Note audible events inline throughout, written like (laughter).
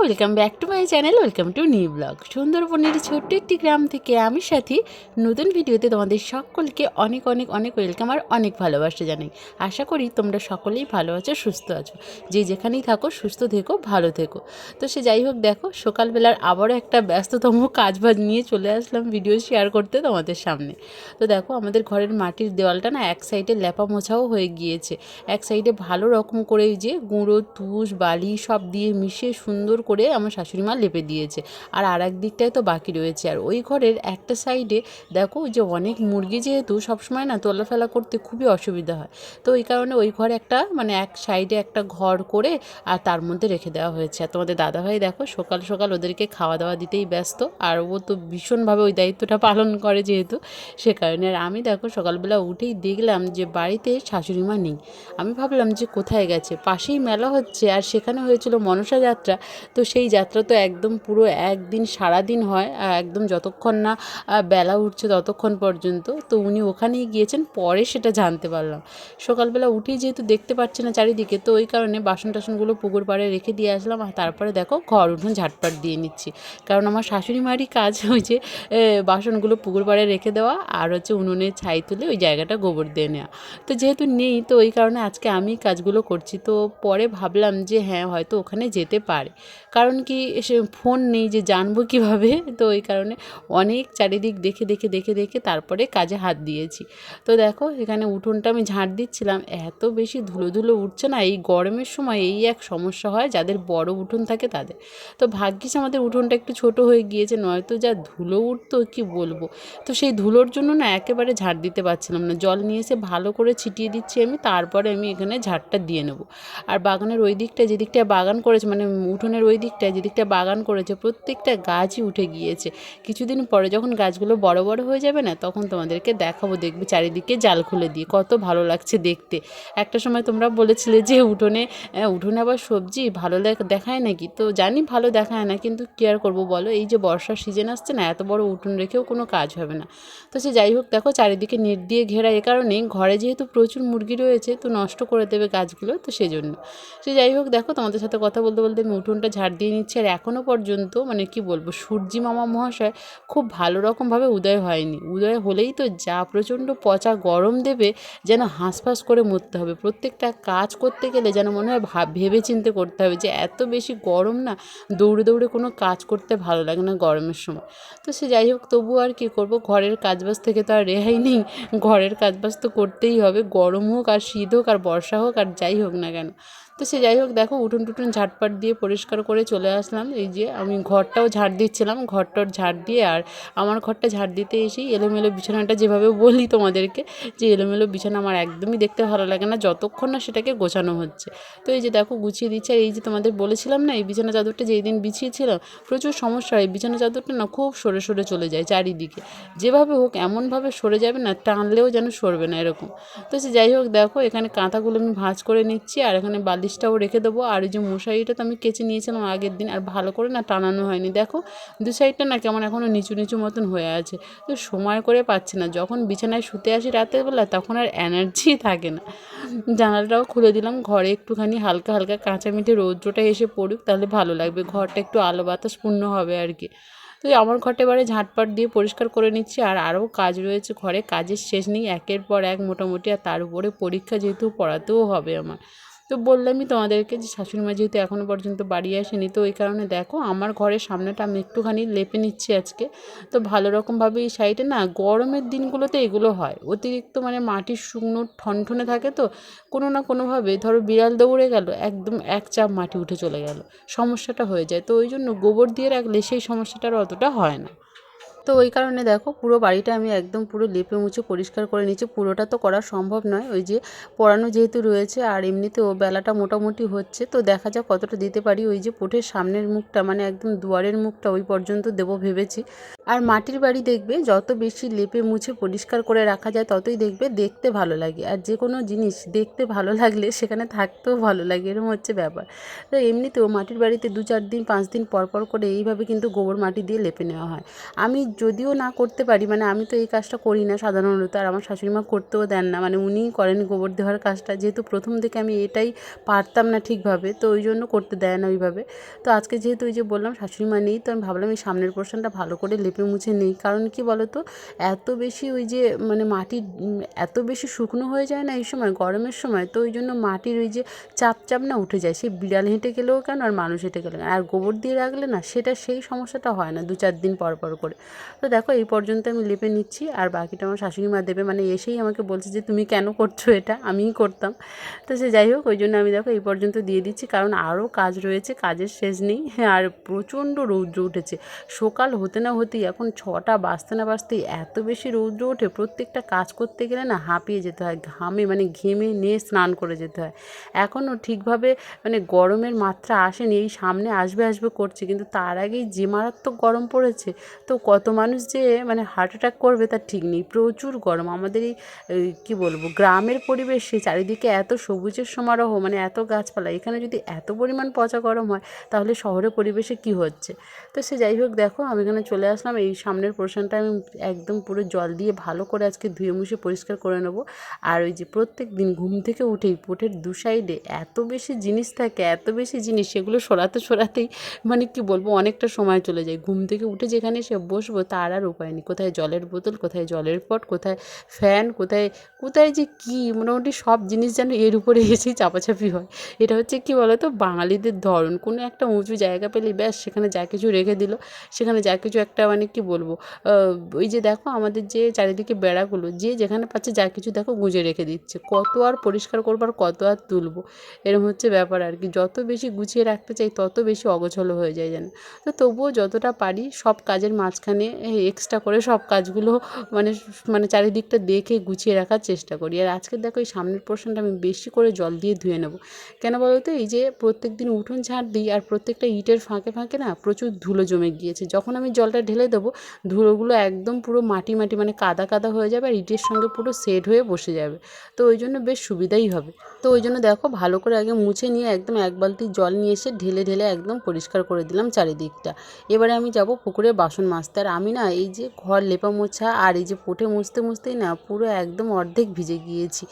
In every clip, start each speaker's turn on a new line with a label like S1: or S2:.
S1: Welcome back to my channel welcome to new blog সুন্দরবনের ছোট্ট একটি গ্রাম থেকে আমি সাথী। নতুন ভিডিওতে তোমাদের সকলকে অনেক অনেক অনেক ওয়েলকাম আর অনেক ভালোবাসা জানাই। আশা করি তোমরা সকলেই ভালো আছো, সুস্থ আছো। যে যেখানেই থাকো, সুস্থ থেকো, ভালো থেকো। তো সে যাই হোক, দেখো, সকালবেলার আবারও একটা ব্যস্ততম কাজ বাজ নিয়ে চলে আসলাম ভিডিও শেয়ার করতে তোমাদের সামনে। তো দেখো, আমাদের ঘরের মাটির দেওয়ালটা না এক সাইডে ল্যাপা মোছাও হয়ে গিয়েছে। এক সাইডে ভালো রকম করে যে গুঁড়ো, তুষ, বালি সব দিয়ে মিশিয়ে সুন্দর করে আমার শাশুড়ি মা লেপে দিয়েছে। আর আর এক দিকটায় তো বাকি রয়েছে। আর ওই ঘরের একটা সাইডে দেখো যে অনেক মুরগি যেহেতু সবসময় না তোলাফেলা করতে খুবই অসুবিধা হয়। তো ওই কারণে ওই ঘরে একটা মানে এক সাইডে একটা ঘর করে আর তার মধ্যে রেখে দেওয়া হয়েছে। আর তোমাদের দাদাভাই দেখো সকাল সকাল ওদেরকে খাওয়া দাওয়া দিতেই ব্যস্ত। আর ও তো ভীষণভাবে ওই দায়িত্বটা পালন করে যেহেতু সে কারণে। আর আমি দেখো সকালবেলা উঠেই দেখলাম যে বাড়িতে শাশুড়ি মা নেই। আমি ভাবলাম যে কোথায় গেছে? পাশেই মেলা হচ্ছে। আর সেখানে হয়েছিল মনসা যাত্রা সেই যাত্রা তো একদম পুরো একদিন সারাদিন হয় একদম যতক্ষণ না বেলা উঠছে ততক্ষণ পর্যন্ত। তো উনি ওখানেই গিয়েছেন, পরে সেটা জানতে পারলাম। সকালবেলা উঠেই যেহেতু দেখতে পাচ্ছি না চারিদিকে, তো ওই কারণে বাসন টাসনগুলো পুকুর পাড়ে রেখে দিয়ে আসলাম আর তারপরে দেখো ঘর উঠোন ঝাটপাট দিয়ে নিচ্ছি। কারণ আমার শাশুড়ি মারই কাজ (laughs) ওই যে বাসনগুলো পুকুর পাড়ে রেখে দেওয়া আর হচ্ছে উনুনে ছাই তুলে ওই জায়গাটা গোবর দিয়ে নেওয়া। তো যেহেতু নেই, তো ওই কারণে আজকে আমি কাজগুলো করছি। তো পরে ভাবলাম যে হ্যাঁ হয়তো ওখানে যেতে পারে। কারণ কি সে ফোন নেই যে জানব কীভাবে? তো ওই কারণে অনেক চারিদিক দেখে দেখে দেখে দেখে তারপরে কাজে হাত দিয়েছি। তো দেখো, এখানে উঠোনটা আমি ঝাঁট দিচ্ছিলাম। এত বেশি ধুলো ধুলো উঠছে না। এই গরমের সময় এই এক সমস্যা হয়, যাদের বড় উঠোন থাকে তাদের। তো ভাগ্যিস আমাদের উঠোনটা একটু ছোট হয়ে গিয়েছে, নয়তো যা ধুলো উঠতো, কি বলব? তো সেই ধুলোর জন্য না একেবারে ঝাঁট দিতে পারছিলাম না। জল নিয়ে এসে ভালো করে ছিটিয়ে দিচ্ছি আমি, তারপরে আমি এখানে ঝাড়টা দিয়ে নেব। আর বাগানের ওই দিকটা যে দিকটা বাগান করেছে মানে উঠোনের ওই দিকটায় যেদিকটা বাগান করেছে, প্রত্যেকটা গাছই উঠে গিয়েছে। কিছুদিন পরে যখন গাছগুলো বড় বড় হয়ে যাবে না, তখন তোমাদেরকে দেখাবো, দেখবে চারিদিকে জাল খুলে দিয়ে, কত ভালো লাগছে দেখতে। একটা সময় তোমরা বলেছিলে যে উঠোনে উঠোনে আবার সবজি ভালো দেখ- দেখায় নাকি? তো জানি ভালো দেখায় না, কিন্তু কী আর করব বলো? এই যে বর্ষার সিজন আসছে না, এত বড় উঠোন রেখেও কোনো কাজ হবে না। তো সে যাই হোক, দেখো চারিদিকে নেট দিয়ে ঘেরা এ কারণেই ঘরে যেহেতু প্রচুর মুরগি রয়েছে, তো নষ্ট করে দেবে গাছগুলো, তো সেজন্য। সে যাই হোক, দেখো তোমাদের সাথে কথা বলতে বলতে আমি উঠোনটা দিয়ে নিচ্ছে আর এখনও পর্যন্ত মানে কি বলব, সূর্যি মামা মহাশয় খুব ভালো রকমভাবে উদয় হয়নি। উদয় হলেই তো যা প্রচণ্ড পচা গরম দেবে যেন হাঁসফাঁস করে মরতে হবে। প্রত্যেকটা কাজ করতে গেলে যেন মনে হয় ভাব ভেবে চিন্তে করতে হবে যে এত বেশি গরম না, দৌড়ে দৌড়ে কোনো কাজ করতে ভালো লাগে না গরমের সময়। তো সে যাই হোক তবু আর কি করব, ঘরের কাজবাজ থেকে তো আর রেহাই নেই। ঘরের কাজবাজ তো করতেই হবে, গরম হোক আর শীত হোক আর বর্ষা হোক আর যাই হোক না কেন। তো সে যাই হোক, দেখো উঠুন টুটুন ঝাটপাট দিয়ে পরিষ্কার করে চলে আসলাম। এই যে আমি ঘরটাও ঝাড় দিচ্ছিলাম, ঘরটার ঝাড় দিয়ে আর আমার ঘরটা ঝাড় দিতে এসেই এলোমেলো বিছানাটা যেভাবে বলি তোমাদেরকে, যে এলোমেলো বিছানা আমার একদমই দেখতে ভালো লাগে না, যতক্ষণ না সেটাকে গোছানো হচ্ছে। তো এই যে দেখো গুছিয়ে দিচ্ছে, আর এই যে তোমাদের বলেছিলাম না, এই বিছানা চাদরটা যেই দিন বিছিয়েছিলাম, প্রচুর সমস্যা হয়। বিছানা চাদরটা না খুব সরে সরে চলে যায় চারিদিকে। যেভাবে হোক, এমনভাবে সরে যাবে না, টানলেও যেন সরবে না এরকম। তো সে যাই হোক, দেখো এখানে কাঁথাগুলো আমি ভাঁজ করে নিচ্ছি, আর এখানে বালিশটাও রেখে দেবো। আর ওই যে মশারিটা তো আমি কেচে নিয়েছিলাম আগের দিন, আর ভালো করে না টানানো হয়নি। দেখো, দু সাইডটা না কেমন এখনও নিচু নিচু মতন হয়ে আছে। তো সময় করে পাচ্ছি না। যখন বিছানায় শুতে আসি রাতের বেলা তখন আর এনার্জি থাকে না। জানালাটাও খুলে দিলাম। ঘরে একটুখানি হালকা হালকা কাঁচা মিঠে রৌদ্রটা এসে পড়ুক, তাহলে ভালো লাগবে। ঘরটা একটু আলো বাতাস পূর্ণ হবে আর কি। তো আমার ঘরটা এবারে ঝাঁটপাট দিয়ে পরিষ্কার করে নিচ্ছি। আর আরও কাজ রয়েছে ঘরে। কাজের শেষ নেই, একের পর এক মোটামুটি। আর তার উপরে পরীক্ষা যেহেতু পড়াতেও হবে আমার। তো বললামই তোমাদেরকে যে শাশুড়ি মা যেহেতু এখনও পর্যন্ত বাড়ি আসেনি, তো ওই কারণে দেখো আমার ঘরের সামনেটা আমি একটুখানি লেপে নিচ্ছি আজকে। তো ভালো রকমভাবে এই সাইডে না গরমের দিনগুলোতে এগুলো হয়। অতিরিক্ত মানে মাটির শুকনো ঠনঠনে থাকে তো, কোনো না কোনোভাবে ধরো বিড়াল দৌড়ে গেল, একদম এক চাপ মাটি উঠে চলে গেল। সমস্যাটা হয়ে যায়। তো ওই জন্য গোবর দিয়ে রাখলে সেই সমস্যাটার অতটা হয় না। তো ওই কারণে দেখো পুরো বাড়িটা আমি একদম পুরো লেপে মুছে পরিষ্কার করে নিচ্ছি পুরোটা তো করা সম্ভব নয়। ওই যে পড়ানো যেহেতু রয়েছে আর এমনিতে ও বেলাটা মোটামুটি হচ্ছে, তো দেখা যাক কতটা দিতে পারি। ওই যে পোঠের সামনের মুখটা মানে একদম দুয়ারের মুখটা ওই পর্যন্ত দেবো ভেবেছি। আর মাটির বাড়ি দেখবে, যত বেশি লেপে মুছে পরিষ্কার করে রাখা যায়, ততই দেখবে দেখতে ভালো লাগে। আর যে কোনো জিনিস দেখতে ভালো লাগলে সেখানে থাকতেও ভালো লাগে এরকম হচ্ছে ব্যাপার। তো এমনিতেও মাটির বাড়িতে দু চার দিন, পাঁচ দিন পর পর করে এইভাবে কিন্তু গোবর মাটি দিয়ে লেপে নেওয়া হয়। আমি যদিও না করতে পারি মানে আমি তো এই কাজটা করি না সাধারণত, আর আমার শাশুড়ি মা করতেও দেন না মানে উনিই করেন গোবর দেওয়ার কাজটা, যেহেতু প্রথম থেকে আমি এটাই পারতাম না ঠিকভাবে, তো ওই জন্য করতে দেয় না ওইভাবে। তো আজকে যেহেতু ওই যে বললাম, শাশুড়ি মা নেই, তো আমি ভাবলাম এই সামনের পোর্শনটা ভালো করে লেপে মুছে নেই। কারণ কি বলো তো এত বেশি ওই যে মানে উম, এত বেশি শুকনো হয়ে যায় না এই সময় গরমের সময় তো ওই জন্য মাটির ওই যে চাপ চাপ না উঠে যায়। সেই বিড়াল হেঁটে গেলেও কেন আর মানুষ হেঁটে কেন আর গোবর দিয়ে রাখলে না সেটা সেই সমস্যাটা হয় না দু চার দিন পর পর করে। তো দেখো এই পর্যন্ত আমি লেপে নিচ্ছি আর বাকিটা আমার শাশুড়ি মা দেবে। মানে এসেই আমাকে বলছে যে তুমি কেন করছ এটা? আমিই করতাম। তো সে যাই হোক ওই জন্য আমি দেখো এই পর্যন্ত দিয়ে দিচ্ছি। কারণ আরও কাজ রয়েছে কাজের শেষ নেই। আর প্রচণ্ড রৌদ্র উঠেছে। সকাল হতে না হতেই এখন ছটা বাজতে না বাজতেই এত বেশি রৌদ্র ওঠে, প্রত্যেকটা কাজ করতে গেলে না হাঁপিয়ে যেতে হয়, ঘামে মানে ঘেমে নিয়ে স্নান করে যেতে হয়। এখনও ঠিকভাবে মানে গরমের মাত্রা আসেনি, এই সামনে আসবে আসবে করছে, কিন্তু তার আগেই যে মারাত্মক গরম পড়েছে, তো কত মানুষ যে মানে হার্ট অ্যাটাক করবে তার ঠিক নেই, প্রচুর গরম। আমাদের এই এই কী বলব, গ্রামের পরিবেশে চারিদিকে এত সবুজের সমারোহ মানে এত গাছপালা, এখানে যদি এত পরিমাণ পচা গরম হয়, তাহলে শহরের পরিবেশে কি হচ্ছে? তো সে যাই হোক, দেখো, আমি এখানে চলে আসলাম এই সামনের পোর্শনটা আমি একদম পুরো জল দিয়ে ভালো করে আজকে ধুয়ে মুছে পরিষ্কার করে নেব। আর ওই যে প্রত্যেক দিন ঘুম থেকে উঠেই পোটের দু সাইডে এত বেশি জিনিস থাকে, এত বেশি জিনিস, সেগুলো সরাতে সরাতেই মানে কি বলব, অনেকটা সময় চলে যায়। ঘুম থেকে উঠে যেখানে এসে বসবো তার আর উপায় নেই। কোথায় জলের বোতল, কোথায় জলের পট, কোথায় ফ্যান কোথায় কোথায় যে কি, মোটামুটি সব জিনিস যেন এর উপরে এসেই চাপাচাপি হয়। এটা হচ্ছে কি বলতো, বাঙালিদের ধরন। কোনো একটা উঁচু জায়গা পেলেই ব্যাস, সেখানে যা কিছু রেখে দিল, সেখানে যা কিছু একটা মানে কি বলব ওই যে দেখো আমাদের যে চারিদিকে বেড়াগুলো, যে যেখানে পাচ্ছে যা কিছু দেখো গুঁজে রেখে দিচ্ছে। কত আর পরিষ্কার করব আর কত আর তুলবো এরকম হচ্ছে ব্যাপার আর কি। যত বেশি গুছিয়ে রাখতে চাই তত বেশি অগোছলো হয়ে যায় যেন তো তবুও যতটা পারি সব কাজের মাঝখানে এক্সট্রা করে সব কাজগুলো মানে মানে চারিদিকটা দেখে গুছিয়ে রাখার চেষ্টা করি। আর আজকে দেখো এই সামনের পোর্শনটা আমি বেশি করে জল দিয়ে ধুয়ে নেব। কেন বলো তো এই যে প্রত্যেক দিন উঠোন ঝাড় দিই আর প্রত্যেকটা ইটের ফাঁকে ফাঁকে না প্রচুর ধুলো জমে গিয়েছে। যখন আমি জলটা ঢেলে দেবো, ধুলোগুলো একদম পুরো মাটি মাটি মানে কাদা কাদা হয়ে যাবে আর ইটের সঙ্গে পুরো সেট হয়ে বসে যাবে। তো ওই জন্য বেশ সুবিধাই হবে। তো ওই জন্য দেখো ভালো করে আগে মুছে নিয়ে একদম এক বালতি জল নিয়ে এসে ঢেলে ঢেলে একদম পরিষ্কার করে দিলাম চারিদিকটা। এবারে আমি যাব পুকুরে বাসন মাজতে। আর আমি না এই যে ঘর লেপা মোছা আর এই যে পোটে মুছতে মুছতেই না পুরো একদম অর্ধেক ভিজে গিয়েছি।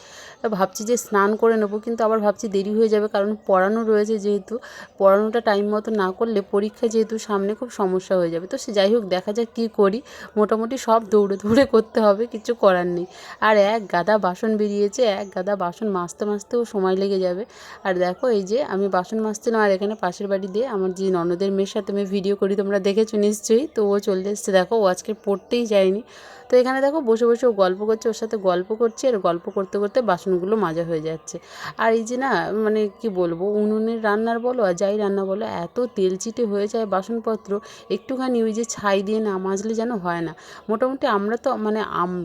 S1: ভাবছি যে স্নান করে নেব কিন্তু আবার ভাবছি দেরি হয়ে যাবে কারণ পড়ানো রয়েছে যেহেতু, পড়ানোটা টাইম মতো না করলে পরীক্ষা যেহেতু সামনে খুব সমস্যা হয়ে যাবে। তো সে যাই হোক দেখা যাক কী করি। মোটামুটি সব দৌড়ে দৌড়ে করতে হবে, কিছু করার নেই। আর এক গাদা বাসন বেরিয়েছে, এক গাদা বাসন মাজতে মাজতেও সময় লেগে যাবে। আর দেখো এই যে আমি বাসন মাজতে না আর এখানে পাশের বাড়ি দিয়ে আমার যে ননদের মেয়ের সাথে আমি ভিডিও করি, তোমরা দেখেছ নিশ্চয়ই? তো ও চলে এসছে। দেখো ও আজকে পড়তেই যায়নি। তো এখানে দেখো বসে বসে ও গল্প করছে, ওর সাথে গল্প করছে, আর গল্প করতে করতে বাসনগুলো মাজা হয়ে যাচ্ছে। আর এই যে না মানে কি বলব, উনুনের রান্নার বলো আর যাই রান্না বলো, এত তেল চিটে হয়ে যায় বাসনপত্র, একটুখানি ওই যে ছাই দিয়ে না মাজলে যেন হয় না। মোটামুটি আমরা তো মানে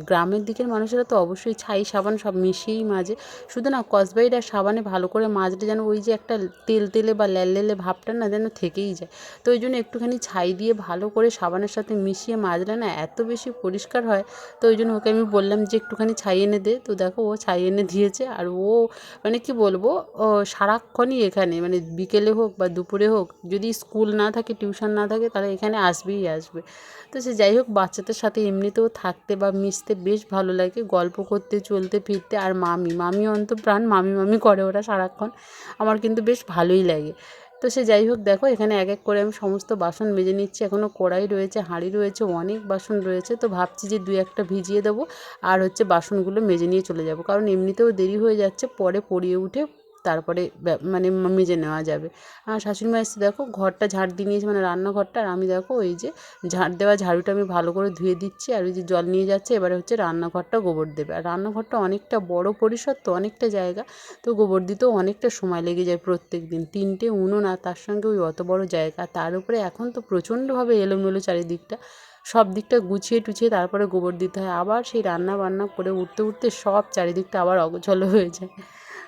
S1: গ্রামের দিকের মানুষেরা তো অবশ্যই ছাই, সাবান সব মিশিয়েই মাজে। শুধু না কসবাইট আর সাবানে ভালো করে মাজলে যেন ওই যে একটা তেল তেলে বা ল্যাললেলে ভাবটা না যেন থেকেই যায়। তো ওই জন্য একটুখানি ছাই দিয়ে ভালো করে সাবানের সাথে মিশিয়ে মাজলে না এত বেশি পরিষ্কার হয় তো ওই জন্য ওকে আমি বললাম যে, একটুখানি ছাই এনে দে। তো দেখো ও ছাই এনে দিয়েছে আর ও মানে কি বলব, ও সারাক্ষণই এখানে মানে বিকেলে হোক বা দুপুরে হোক, যদি স্কুল না থাকে, টিউশন না থাকে তাহলে এখানে আসবেই আসবে। তো সে যাই হোক, বাচ্চাদের সাথে এমনিতেও থাকতে বা মিশতে বেশ ভালো লাগে, গল্প করতে, চলতে, ফিরতে। আর মামি মামি অন্তপ্রাণ, মামি মামি করে ওরা সারাক্ষণ। আমার কিন্তু বেশ ভালোই লাগে। তো সে যাই হোক, দেখো এখানে এক এক করে আমি সমস্ত বাসন মেজে নিচ্ছি। এখনও কড়াই রয়েছে, হাঁড়ি রয়েছে, অনেক বাসন রয়েছে। তো ভাবছি যে দুই একটা ভিজিয়ে দেবো আর হচ্ছে বাসনগুলো মেজে নিয়ে চলে যাব। কারণ এমনিতেও দেরি হয়ে যাচ্ছে, পরে পড়িয়ে উঠে তারপরে মানে মেজে নেওয়া যাবে। আর শাশুড়ি মা এসে দেখো ঘরটা ঝাড় দিয়ে নিয়েছে মানে রান্নাঘরটা। আর আমি দেখো ওই যে ঝাড় দেওয়া ঝাড়ুটা আমি ভালো করে ধুয়ে দিচ্ছি, আর ওই যে জল নিয়ে যাচ্ছে, এবারে হচ্ছে রান্নাঘরটা গোবর দেবে। আর রান্নাঘরটা অনেকটা বড় পরিসর তো, অনেকটা জায়গা, তো গোবর দিতেও অনেকটা সময় লেগে যায় প্রত্যেক দিন তিনটে উনুন, আর তার সঙ্গে ওই অত বড় জায়গা। তার উপরে এখন তো প্রচণ্ডভাবে এলোমেলো চারিদিকটা, সব দিকটা গুছিয়ে টুছিয়ে তারপরে গোবর দিতে হয়। আবার সেই রান্না বান্না করে উঠতে উঠতে সব চারিদিকটা আবার অগোছলো হয়ে যায়।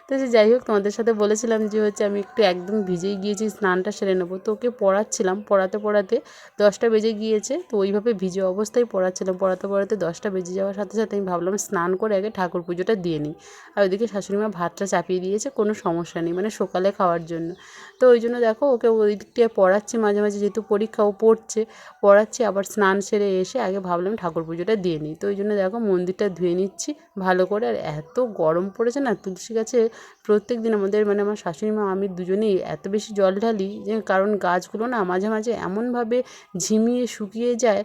S1: তো সে যাই হোক, তোমাদের সাথে বলেছিলাম যে হচ্ছে আমি একটু একদম ভিজেই গিয়েছি, স্নানটা সেরে নেব। তো ওকে পড়াচ্ছিলাম, পড়াতে পড়াতে দশটা বেজে গিয়েছে। তো ওইভাবে ভিজে অবস্থায় পড়াচ্ছিলাম, পড়াতে পড়াতে দশটা বেজে যাওয়ার সাথে সাথে আমি ভাবলাম স্নান করে আগে ঠাকুর পুজোটা দিয়ে নিই। আর ওইদিকে শাশুড়ি মা ভাতটা চাপিয়ে দিয়েছে, কোনো সমস্যা নেই মানে সকালে খাওয়ার জন্য। তো ওই জন্য দেখো, ওকে ওই দিকটায় পড়াচ্ছি মাঝে মাঝে, যেহেতু পরীক্ষা, ও পড়ছে, পড়াচ্ছি, আবার স্নান সেরে এসে আগে ভাবলাম ঠাকুর পুজোটা দিয়ে নিই। তো ওই জন্য দেখো মন্দিরটা ধুয়ে নিচ্ছি ভালো করে। আর এত গরম পড়েছে না, তুলসী গাছে প্রত্যেক দিন আমাদের মানে আমার শাশুড়ি মা, আমি দুজনেই এত বেশি জল ঢালি যে, কারণ গাছগুলো না মাঝে মাঝে এমনভাবে ঝিমিয়ে শুকিয়ে যায়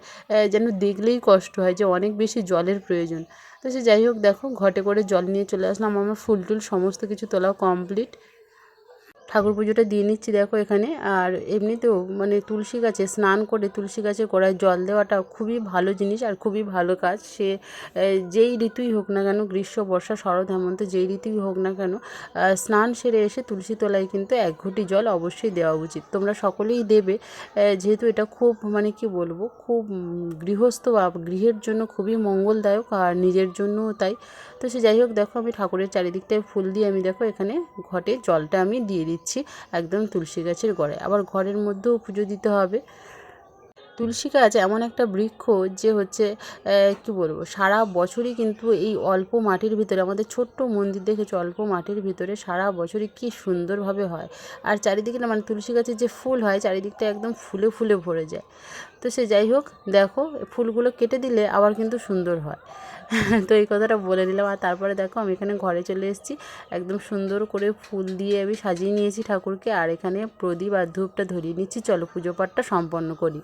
S1: যেন দেখলেই কষ্ট হয় যে অনেক বেশি জলের প্রয়োজন। তো সে যাই হোক, দেখো ঘটে করে জল নিয়ে চলে আসলাম। আমার ফুল টুল সমস্ত কিছু তোলা কমপ্লিট ঠাকুর পুজোটা দিয়ে নিচ্ছি দেখো এখানে। আর এমনিতেও মানে তুলসী গাছে স্নান করে তুলসী গাছে গোড়ায় জল দেওয়াটা খুবই ভালো জিনিস আর খুবই ভালো কাজ। সে যেই ঋতুই হোক না কেন, গ্রীষ্ম, বর্ষা, শরৎ, হেমন্ত, যেই ঋতুই হোক না কেন স্নান সেরে এসে তুলসী তলায় কিন্তু এক ঘুটি জল অবশ্যই দেওয়া উচিত। তোমরা সকলেই দেবে যেহেতু এটা খুব মানে কি বলব, খুব গৃহস্থ বা গৃহের জন্য খুবই মঙ্গলদায়ক আর নিজের জন্যও তাই। তো সে যাই হোক, দেখো আমি ঠাকুরের চারিদিকটায় ফুল দিয়ে আমি দেখো এখানে ঘটে জলটা আমি দিয়ে দিচ্ছি একদম তুলসী গাছের গোড়ায়। আবার ঘরের মধ্যেও পুজো দিতে হবে। তুলসী গাছ এমন একটা বৃক্ষ যে হচ্ছে কি বলব, সারা বছরই কিন্তু এই অল্প মাটির ভিতরে, আমাদের ছোট্ট মন্দির দেখেছ, অল্প মাটির ভিতরে সারা বছরই কি সুন্দরভাবে হয়। আর চারিদিকে না মানে তুলসী গাছের যে ফুল হয়, চারিদিকটা একদম ফুলে ফুলে ভরে যায়। তো সে যাই হোক, দেখো ফুলগুলো কেটে দিলে আবার কিন্তু সুন্দর হয়। (laughs) তো এই কথাটা বলে দিলাম। আর তারপরে দেখো, আমি এখানে ঘরে চলে এসেছি। একদম সুন্দর করে ফুল দিয়ে আমি সাজিয়ে নিয়েছি ঠাকুরকে। আর এখানে প্রদীপ আর ধূপটা ধরিয়ে নিচ্ছি। চলো পুজো পাঠটা সম্পন্ন করি।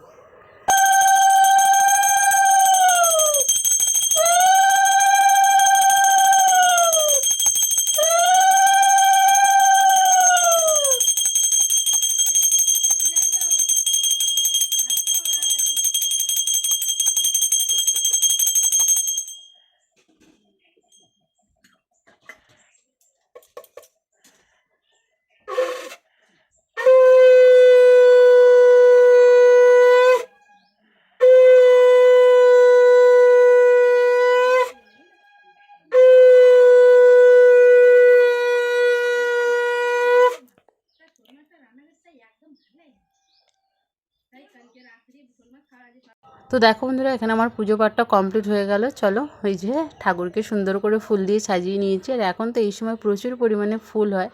S1: তো দেখো বন্ধুরা এখানে আমার পুজো পাঠটা কমপ্লিট হয়ে গেল। চলো ওই যে ঠাকুরকে সুন্দর করে ফুল দিয়ে সাজিয়ে নিয়েছি। আর এখন তো এই সময় প্রচুর পরিমাণে ফুল হয়।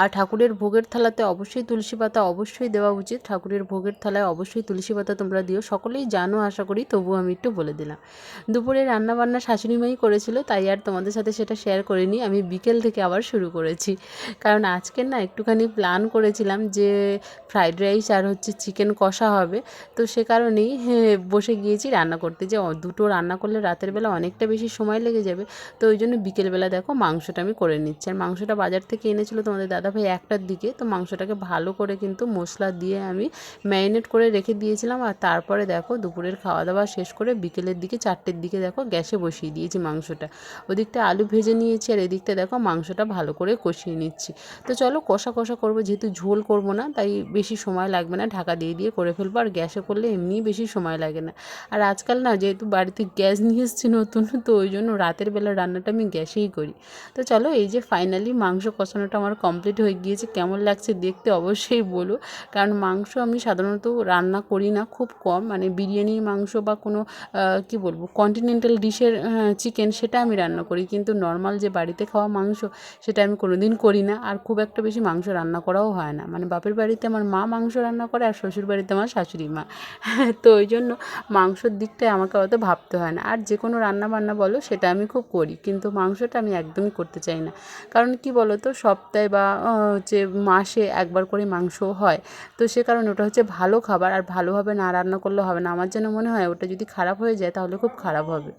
S1: আর ঠাকুরের ভোগের থালাতে অবশ্যই তুলসী পাতা অবশ্যই দেওয়া উচিত। ঠাকুরের ভোগের থালায় অবশ্যই তুলসী পাতা তোমরা দিও। সকলেই জানো আশা করি তবুও আমি একটু বলে দিলাম। দুপুরে রান্নাবান্না শাশুড়ি মাই করেছিল তাই আর তোমাদের সাথে সেটা শেয়ার করিনি। আমি বিকেল থেকে আবার শুরু করেছি। কারণ আজকের না একটুখানি প্ল্যান করেছিলাম যে ফ্রাইড রাইস আর হচ্ছে চিকেন কষা হবে। তো সে কারণেই হ্যাঁ, বসে গিয়েছি, রান্না করতে। যে দুটো রান্না করলে রাতের বেলা অনেকটা বেশি সময় লেগে যাবে। তো ওই জন্য বিকেলবেলা দেখো মাংসটা আমি করে নিচ্ছি। আর মাংসটা বাজার থেকে এনেছিল তোমাদের দাদাভাই একটার দিকে। তো মাংসটাকে ভালো করে কিন্তু মশলা দিয়ে আমি ম্যারিনেট করে রেখে দিয়েছিলাম। আর তারপরে দেখো দুপুরের খাওয়া দাওয়া শেষ করে বিকেলের দিকে চারটের দিকে দেখো গ্যাসে বসিয়ে দিয়েছি মাংসটা। ওদিকটা আলু ভেজে নিয়েছি আর এদিকটা দেখো মাংসটা ভালো করে কষিয়ে নিচ্ছি। তো চলো কষা কষা করব, যেহেতু ঝোল করব না, তাই বেশি সময় লাগবে না। ঢাকা দিয়ে দিয়ে করে ফেলব। আর গ্যাসে করলে এমনিই বেশি সময় লাগে না। আর আজকাল না যেহেতু বাড়িতে গ্যাস নিয়ে এসেছি নতুন, তো ওই জন্য রাতের বেলা রান্নাটা আমি গ্যাসেই করি। তো চলো এই যে ফাইনালি মাংস কষানোটা আমার কমপ্লিট হয়ে গিয়েছে, কেমন লাগছে দেখতে অবশ্যই বলো। কারণ মাংস আমি সাধারণত রান্না করি না, খুব কম। মানে বিরিয়ানির মাংস বা কোনো কি বলব কন্টিনেন্টাল ডিশের চিকেন সেটা আমি রান্না করি। কিন্তু নর্মাল যে বাড়িতে খাওয়া মাংস সেটা আমি কোনো দিন করি না। আর খুব একটা বেশি মাংস রান্না করাও হয় না। মানে বাপের বাড়িতে আমার মা মাংস রান্না করে আর শ্বশুর বাড়িতে আমার শাশুড়ি মা। (laughs) তো ওই জন্য মাংসর দিকটায় আমাকে অত ভাবতে হয় না। আর যে কোনো রান্না বান্না বলো, সেটা আমি খুব করি। কিন্তু মাংসটা আমি একদমই করতে চাই না। কারণ কি বলো তো সপ্তাহে বা হচ্ছে মাসে একবার করে মাংস হয়। তো সে কারণে ওটা হচ্ছে ভালো খাবার। আর ভালোভাবে না রান্না করলে হবে না। আমার যেন মনে হয়, ওটা যদি খারাপ হয়ে যায়, তাহলে খুব খারাপ হবে।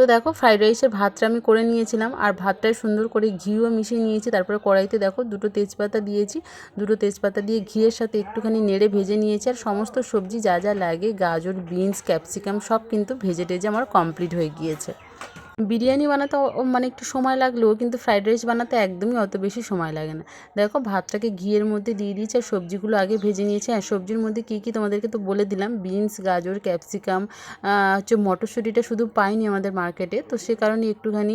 S1: তো দেখো ফ্রাইড রাইসের ভাতটা আমি করে নিয়েছিলাম, আর ভাতটায় সুন্দর করে ঘিও মিশিয়ে নিয়েছি, তারপরে কড়াইতে দেখো দুটো তেজপাতা দিয়েছি, দুটো তেজপাতা দিয়ে ঘিয়ের সাথে একটুখানি নেড়ে ভেজে নিয়েছি, আর সমস্ত সবজি যা যা লাগে, গাজর, বিনস ক্যাপসিকাম সব কিন্তু ভেজে টেজে আমার কমপ্লিট হয়ে গিয়েছে। বিরিয়ানি বানাতে মানে একটু সময় লাগলেও কিন্তু ফ্রাইড রাইস বানাতে একদমই অত বেশি সময় লাগে না। দেখো ভাতটাকে ঘিয়ের মধ্যে দিয়ে দিয়েছি আর সবজিগুলো আগে ভেজে নিয়েছি আর সবজির মধ্যে কী কী তোমাদেরকে তো বলে দিলাম, বিনস, গাজর, ক্যাপসিকাম হচ্ছে মটরশুঁটিটা শুধু পাইনি আমাদের মার্কেটে। তো সে কারণে একটুখানি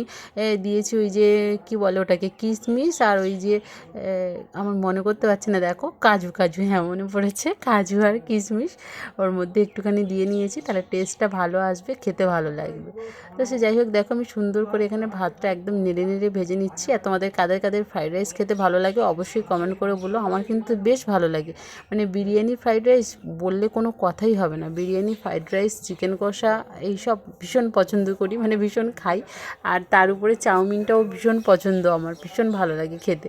S1: দিয়েছি ওই যে, কি বলে ওটাকে কিশমিশ আর ওই যে আমার মনে করতে পারছি না, দেখো কাজু কাজু হ্যাঁ মনে পড়েছে, কাজু আর কিশমিশ ওর মধ্যে একটুখানি দিয়ে নিয়েছি, তাহলে টেস্টটা ভালো আসবে, খেতে ভালো লাগবে। তো সে যাই হোক, দেখো আমি সুন্দর করে এখানে ভাতটা একদম নেড়ে নেড়ে ভেজে নিচ্ছি। আর তোমাদের কাদের কাদের ফ্রাইড রাইস খেতে ভালো লাগে অবশ্যই কমেন্ট করে বলো। আমার কিন্তু বেশ ভালো লাগে। মানে বিরিয়ানি ফ্রাইড রাইস বললে কোনো কথাই হবে না। বিরিয়ানি ফ্রাইড রাইস চিকেন কষা এইসব ভীষণ পছন্দ করি মানে ভীষণ খাই। আর তার উপরে চাউমিনটাও ভীষণ পছন্দ আমার, ভীষণ ভালো লাগে খেতে।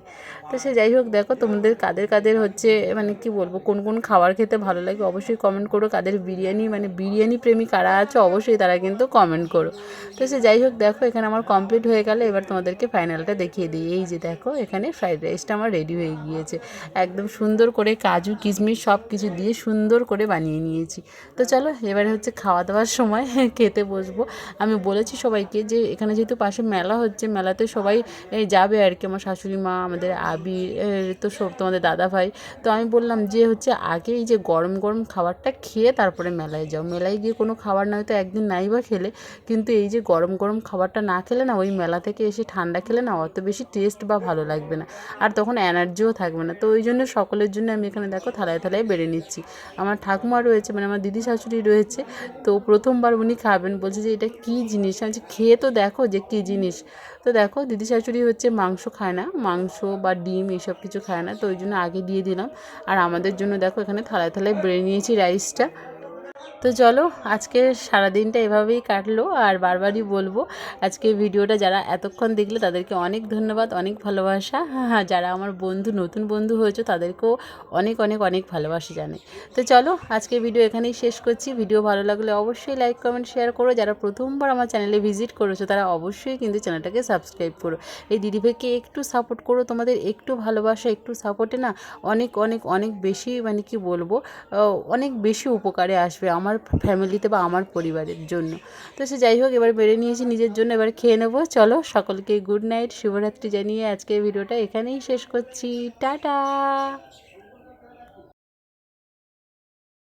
S1: তো সে যাই হোক, দেখো তোমাদের কাদের কাদের হচ্ছে মানে কি বলব, কোন কোন খাবার খেতে ভালো লাগে অবশ্যই কমেন্ট করো। কাদের বিরিয়ানি মানে বিরিয়ানি প্রেমী কারা আছে অবশ্যই তারা কিন্তু কমেন্ট করো। তো সে যাই হোক দেখো, এখানে আমার কমপ্লিট হয়ে গেলে। এবার তোমাদেরকে ফাইনালটা দেখিয়ে দিই। এই যে দেখো, এখানে ফ্রাইড রাইসটা আমার রেডি হয়ে গিয়েছে। একদম সুন্দর করে কাজু, কিশমিশ সব কিছু দিয়ে সুন্দর করে বানিয়ে নিয়েছি। তো চলো, এবারে হচ্ছে খাওয়া দাওয়ার সময় (laughs) খেতে বসবো। আমি বলেছি সবাইকে যে, এখানে যেহেতু পাশে মেলা হচ্ছে, মেলাতে সবাই যাবে আর কি। আমার শাশুড়ি মা, আমাদের আবি তো সব তোমাদের দাদা ভাই তো আমি বললাম যে, হচ্ছে আগে এই যে গরম গরম খাবারটা খেয়ে তারপরে মেলায় যাও। মেলায় গিয়ে কোনো খাবার নয়তো একদিন নাই বা খেলে। কিন্তু এই যে গরম গরম খাবারটা না খেলে না ওই মেলা থেকে এসে ঠান্ডা খেলে না অত বেশি টেস্ট বা ভালো লাগবে না। আর তখন এনার্জিও থাকবে না। তো ওই জন্য সকলের জন্য আমি এখানে দেখো থালায় থালায় বেড়ে নিচ্ছি। আমার ঠাকুমা রয়েছে মানে আমার দিদি শাশুড়ি রয়েছে তো প্রথমবার উনি খাবেন বলছে যে এটা কী জিনিস? বলছি, খেয়ে তো দেখো যে কী জিনিস। তো দেখো দিদি শাশুড়ি হচ্ছে মাংস খায় না মাংস বা ডিম এইসব কিছু খায় না তো ওই জন্য আগে দিয়ে দিলাম। আর আমাদের জন্য দেখো এখানে থালায় থালায় বেড়ে নিয়েছি রাইসটা তো চলো, আজকে সারাদিনটা এভাবেই কাটলো আর বারবারই বলব, আজকে ভিডিওটা যারা এতক্ষণ দেখলে তাদেরকে অনেক ধন্যবাদ, অনেক ভালোবাসা। হ্যাঁ হ্যাঁ যারা আমার বন্ধু, নতুন বন্ধু হয়েছে তাদেরকেও অনেক অনেক অনেক ভালোবাসা জানে তো চলো, আজকে ভিডিও এখানেই শেষ করছি। ভিডিও ভালো লাগলে অবশ্যই লাইক কমেন্ট শেয়ার করো। যারা প্রথমবার আমার চ্যানেলে ভিজিট করেছ তারা অবশ্যই কিন্তু চ্যানেলটাকে সাবস্ক্রাইব করো। এই দিদিভাইকে একটু সাপোর্ট করো তোমাদের, একটু ভালোবাসা, একটু সাপোর্টে না অনেক অনেক অনেক বেশি মানে কি বলব অনেক বেশি উপকারে আসবে আমার ফ্যামিলিতে বা আমার পরিবারের জন্য। তো সে যাই হোক, এবার বেড়ে নিয়েছি নিজের জন্য, এবার খেয়ে নেব। চলো, সকলকে গুড নাইট শুভরাত্রি জানিয়ে আজকের ভিডিওটা এখানেই শেষ করছি। টাটা!